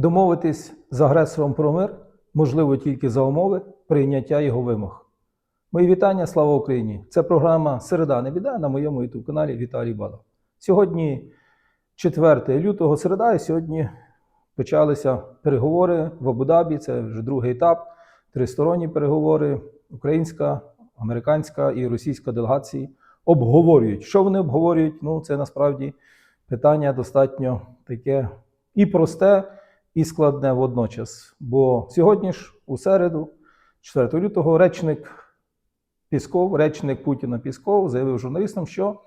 Домовитись з агресором про мир можливо тільки за умови прийняття його вимог. Мої вітання, слава Україні! Це програма Середа не біда на моєму youtube каналі Віталій Балов. Сьогодні 4 лютого середа, і сьогодні почалися переговори в Абу-Дабі. Це вже другий етап. Тристоронні переговори. Українська, американська і російська делегації обговорюють. Що вони обговорюють? Ну, це насправді питання достатньо таке і просте, і складне водночас. Бо сьогодні ж, у середу, 4 лютого, речник Пісков, речник Путіна Пісков, заявив журналістам, що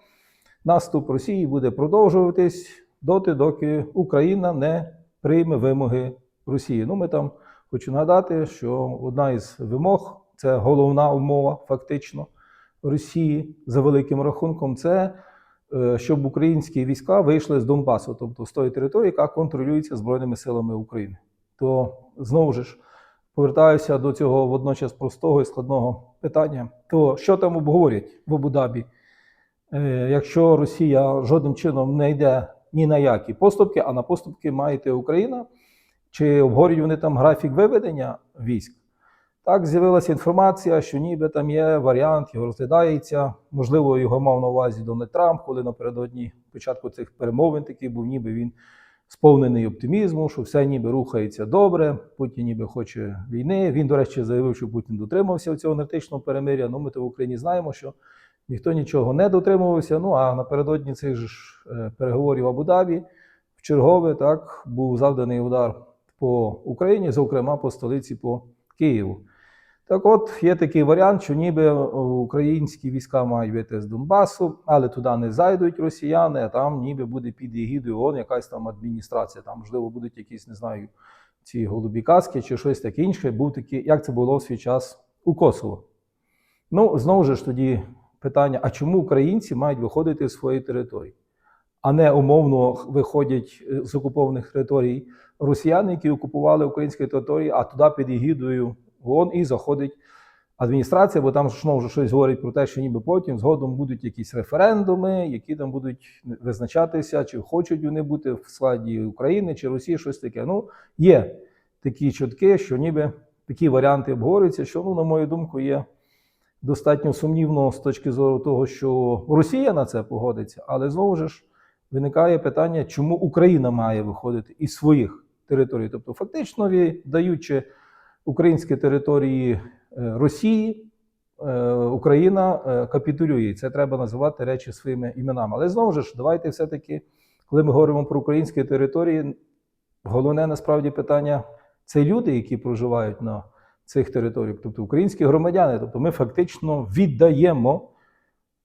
наступ Росії буде продовжуватись доти, доки Україна не прийме вимоги Росії. Ну, ми там хочу нагадати, що одна із вимог це головна умова, фактично, Росії за великим рахунком, це щоб українські війська вийшли з Донбасу, тобто з тої території, яка контролюється Збройними силами України. То знову ж повертаюся до цього водночас простого і складного питання. То що там обговорять в Абу-Дабі? Е, Якщо Росія жодним чином не йде ні на які поступки, а на поступки має Україна, чи обговорюють вони там графік виведення військ? Так, з'явилася інформація, що ніби там є варіант, його розглядається. Можливо, його мав на увазі Дональд Трамп, коли напередодні початку цих перемовин такий був, ніби він сповнений оптимізму, що все ніби рухається добре. Путін ніби хоче війни. Він, до речі, заявив, що Путін дотримався цього енергетичного перемиря. Ну, ми то в Україні знаємо, що ніхто нічого не дотримувався. Ну а напередодні цих ж е, переговорів Абу-Дабі в чергове так був завданий удар по Україні, зокрема по столиці по Києву. Так от є такий варіант, що ніби е, українські війська мають вийти з Донбасу, але туди не зайдуть росіяни, а там ніби буде під егідою ООН якась там адміністрація. Там, можливо, будуть якісь, не знаю, ці голубі каски чи щось таке інше. Був такий, як це було в свій час у Косово. Ну, знову ж тоді питання: а чому українці мають виходити з своєї території? А не умовно виходять е, з окупованих територій росіяни, які окупували українські території, а туди під егідою ООН і заходить адміністрація, бо там знову ж щось говорить про те, що ніби потім згодом будуть якісь референдуми, які там будуть визначатися, чи хочуть вони бути в складі України чи Росії, щось таке. Ну, є такі чутки, що ніби такі варіанти обговорюються, що, ну, на мою думку, є достатньо сумнівно з точки зору того, що Росія на це погодиться, але знову ж виникає питання, чому Україна має виходити із своїх територій. Тобто, фактично, віддаючи українські території е, Росії, е, Україна е, капітулює. Це треба називати речі своїми іменами. Але знову ж, давайте все-таки, коли ми говоримо про українські території, головне насправді питання це люди, які проживають на цих територіях, тобто українські громадяни. Тобто ми фактично віддаємо,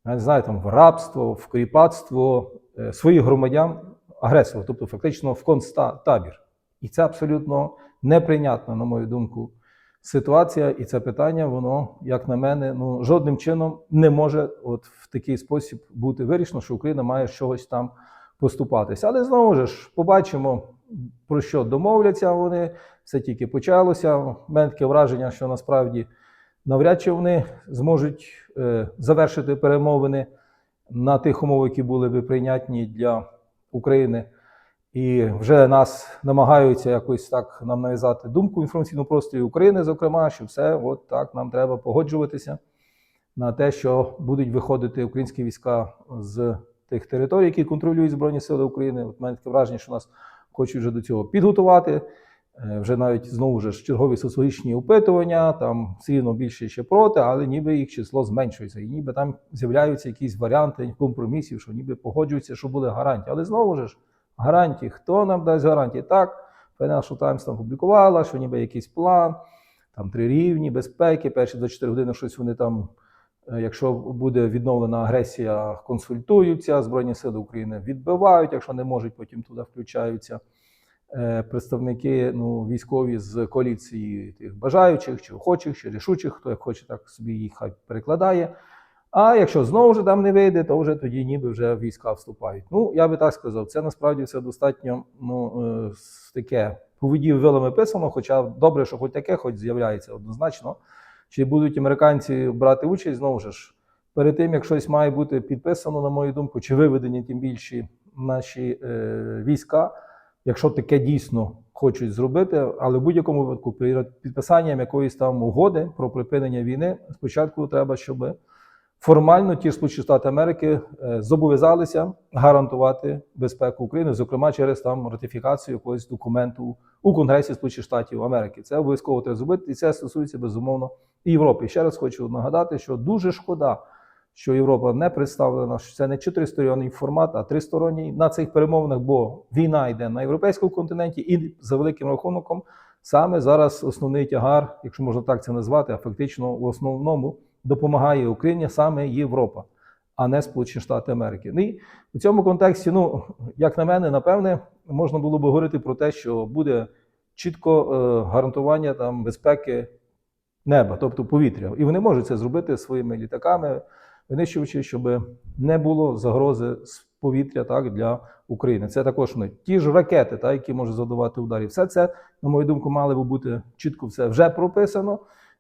я не знаю, там в рабство, в кріпацтво своїх громадян агресору, тобто фактично в концтабір. І це абсолютно неприйнятна, на мою думку, ситуація. І це питання, воно, як на мене, ну жодним чином не може от в такий спосіб бути вирішено, що Україна має чогось там поступатися. Але знову ж побачимо, про що домовляться вони. Все тільки почалося. У мене враження, що насправді навряд чи вони зможуть е, завершити перемовини на тих умовах, які були би прийнятні для України. І вже нас намагаються якось так нам нав'язати думку в інформаційному просторі України, зокрема, що все, от так нам треба погоджуватися на те, що будуть виходити українські війська з тих територій, які контролюють Збройні Сили України. От мене таке враження, що нас хочуть вже до цього підготувати. Е, Вже навіть знову ж чергові соціологічні опитування, там все рівно більше ще проти, але ніби їх число зменшується. І ніби там з'являються якісь варіанти компромісів, що ніби погоджуються, що були гарантії. Але знову ж гарантії, хто нам дасть гарантії? Так, Financial Times там публікувала, що ніби якийсь план, там три рівні безпеки, перші 24 години щось вони там, е, якщо буде відновлена агресія, консультуються, Збройні Сили України відбивають, якщо не можуть, потім туди включаються е, представники ну, військові з коаліції тих бажаючих, чи охочих, чи рішучих, хто як хоче, так собі їх перекладає. А якщо знову ж там не вийде, то вже тоді ніби вже війська вступають. Ну, я би так сказав, це насправді все достатньо ну, е, таке поведів вилами писано, хоча добре, що хоч таке, хоч з'являється однозначно. Чи будуть американці брати участь, знову ж, перед тим, як щось має бути підписано, на мою думку, чи виведені тим більші наші е, війська, якщо таке дійсно хочуть зробити, але в будь-якому випадку перед підписанням якоїсь там угоди про припинення війни спочатку треба, щоб формально ті Сполучені Штати Америки е, зобов'язалися гарантувати безпеку України, зокрема через там ратифікацію якогось документу у Конгресі Сполучених Штатів Америки. Це обов'язково треба зробити, і це стосується безумовно і Європи. Ще раз хочу нагадати, що дуже шкода, що Європа не представлена, що це не чотиристоронній формат, а тристоронній на цих перемовинах, бо війна йде на європейському континенті, і за великим рахунком саме зараз основний тягар, якщо можна так це назвати, а фактично в основному допомагає Україні саме Європа, а не Сполучені Штати Америки. Ну і у цьому контексті, ну як на мене, напевне, можна було б говорити про те, що буде чітко е, гарантування там безпеки неба, тобто повітря. І вони можуть це зробити своїми літаками, винищуючи, щоб не було загрози з повітря так, для України. Це також вони. Ті ж ракети, так, які можуть задавати ударів. Все це, на мою думку, мали би бути чітко все вже прописано.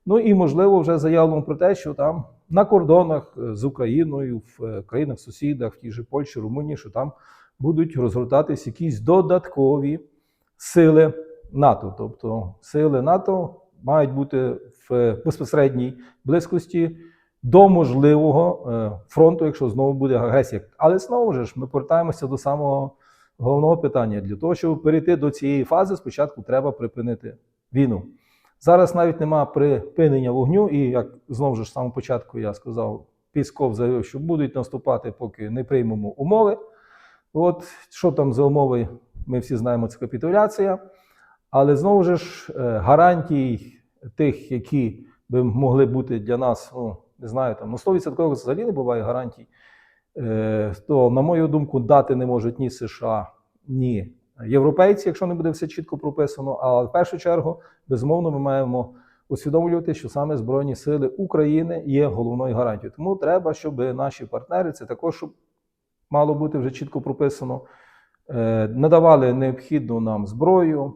Ну і можливо вже заявлено про те, що там на кордонах е, з Україною, в е, країнах-сусідах, в тій же Польщі, Румунії, що там будуть розгортатись якісь додаткові сили НАТО. Тобто сили НАТО мають бути в безпосередній близькості до можливого е, фронту, якщо знову буде агресія. Але знову ж ми повертаємося до самого головного питання. Для того, щоб перейти до цієї фази, спочатку треба припинити війну. Зараз навіть нема припинення вогню, і як знову ж самого початку я сказав, Пісков заявив, що будуть наступати, поки не приймемо умови. От що там за умови, ми всі знаємо, це капітуляція. Але знову ж е, гарантій тих, які би могли бути для нас, ну не знаю, там ну 100% взагалі не буває гарантій. Е, То, на мою думку, дати не можуть ні США, ні європейці, якщо не буде все чітко прописано. А в першу чергу, безумовно, ми маємо усвідомлювати, що саме Збройні Сили України є головною гарантією. Тому треба, щоб наші партнери, це також щоб мало бути вже чітко прописано, е, надавали необхідну нам зброю,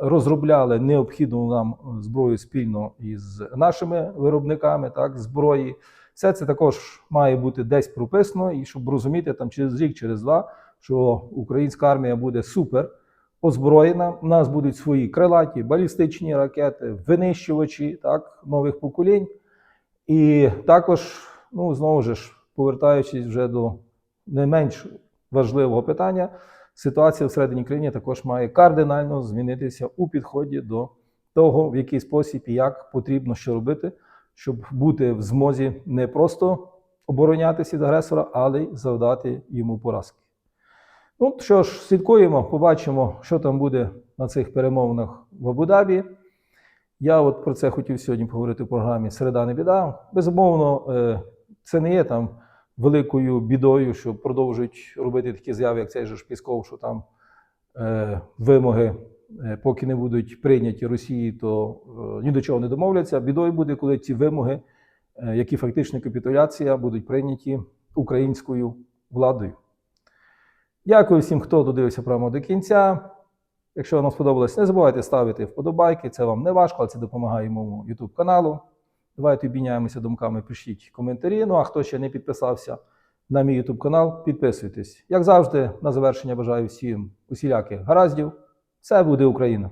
розробляли необхідну нам зброю спільно із нашими виробниками так, зброї. Все це також має бути десь прописано, і щоб розуміти там через рік, через два, що українська армія буде супер озброєна. У нас будуть свої крилаті, балістичні ракети, винищувачі так, нових поколінь. І також, ну знову ж, повертаючись вже до не менш важливого питання, ситуація всередині країни також має кардинально змінитися у підході до того, в який спосіб і як потрібно що робити, щоб бути в змозі не просто оборонятися від агресора, але й завдати йому поразки. Ну що ж, слідкуємо, побачимо, що там буде на цих перемовинах в Абу-Дабі. Я от про це хотів сьогодні поговорити в програмі Середа не біда. Безумовно, е, це не є там великою бідою, що продовжують робити такі заяви, як цей же ж Пісков, що там е, вимоги, е, поки не будуть прийняті Росії, то ні до чого не домовляться. Бідою буде, коли ці вимоги, які фактично капітуляція, будуть прийняті українською владою. Дякую всім, хто додивився програму до кінця. Якщо вам сподобалось, не забувайте ставити вподобайки. Це вам не важко, але це допомагає моєму YouTube каналу. Давайте обміняємося думками, пишіть коментарі. Ну а хто ще не підписався на мій YouTube канал, підписуйтесь. Як завжди, на завершення бажаю всім усіляких гараздів. Все буде Україна!